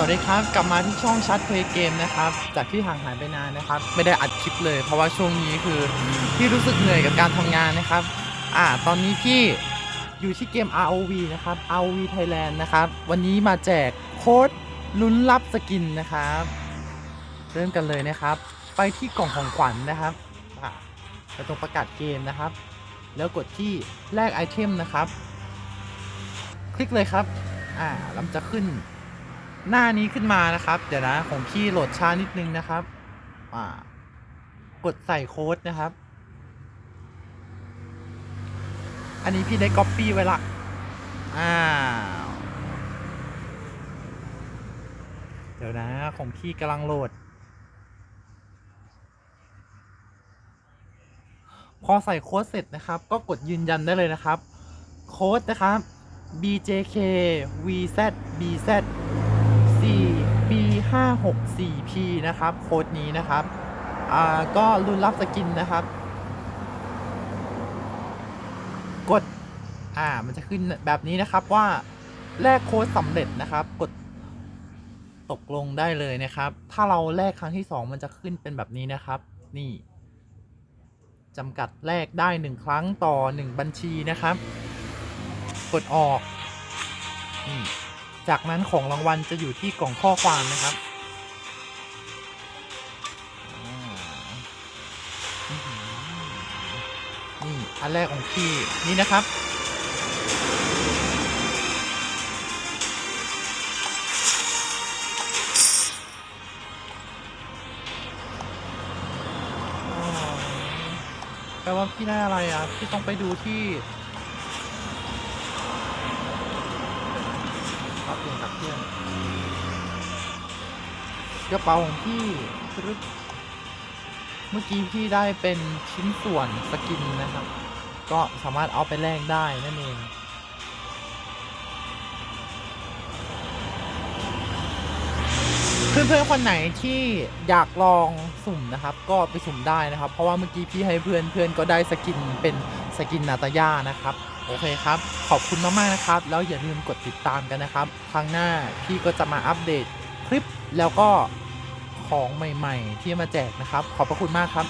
วัสดีครับ กลับมาที่ช่องชัดเพลย์เกมนะครับ จากที่ห่างหายไปนานนะครับ ไม่ได้อัดคลิปเลย เพราะว่าช่วงนี้คือพี่รู้สึกเหนื่อยกับการทำงานนะครับ อ่า ตอนนี้พี่อยู่ที่เกม ROV นะครับ ROV Thailand นะครับ วันนี้มาแจกโค้ดลุ้นรับสกินนะครับ เริ่มกันเลยนะครับ ไปที่กล่องของขวัญนะครับอ่าไปตรงประกาศเกมนะครับ แล้วกดที่แลกไอเทมนะครับ คลิกเลยครับ อ่าแล้วจะขึ้น หน้านี้ขึ้นมานะครับ เดี๋ยวนะของพี่โหลดช้านิดนึงนะครับอ่ากดใส่โค้ดนะครับ อันนี้พี่ได้ก๊อปปี้ไว้ละอ้าวเดี๋ยวนะของพี่กำลังโหลด พอใส่โค้ดเสร็จนะครับ ก็กดยืนยันได้เลยนะครับ โค้ดนะครับ BJK VZ BZ 4 B 5 6 4 P นะครับโค้ดนี้นะครับอ่าก็รุนรับสกินนะครับ กดอ่ามันจะขึ้นแบบนี้นะครับว่าแลกโค้ดสำเร็จนะครับ กดตกลงได้เลยนะครับ ถ้าเราแลกครั้งที่ 2 มันจะขึ้นเป็นแบบนี้นะครับ นี่จำกัดแลกได้ 1 ครั้งต่อ 1 บัญชีนะครับ กดออกนี่ จากนั้นของรางวัลจะอยู่ที่กล่องข้อความนะครับนี่อันแรกของพี่นี่นะครับ แปลว่าพี่ได้อะไรอะ พี่ต้องไปดูที่ ครับเปลี่ยนกับเพื่อนกระเป๋าของพี่เมื่อกี้พี่ได้เป็นชิ้นส่วนสกินนะครับ ก็สามารถเอาไปแลกได้นั่นเองเพื่อนๆคนไหนที่อยากลองสุ่มนะครับ ก็ไปสุ่มได้นะครับ เพราะว่าเมื่อกี้พี่ให้เพื่อนเพื่อนก็ได้สกินเป็นสกินนาตาย่านะครับ โอเคครับ ขอบคุณมากๆนะครับ แล้วอย่าลืมกดติดตามกันนะครับ ครั้งหน้าพี่ก็จะมาอัปเดตคลิปแล้วก็ของใหม่ ๆ ที่มาแจกนะครับ ขอบพระคุณมากครับ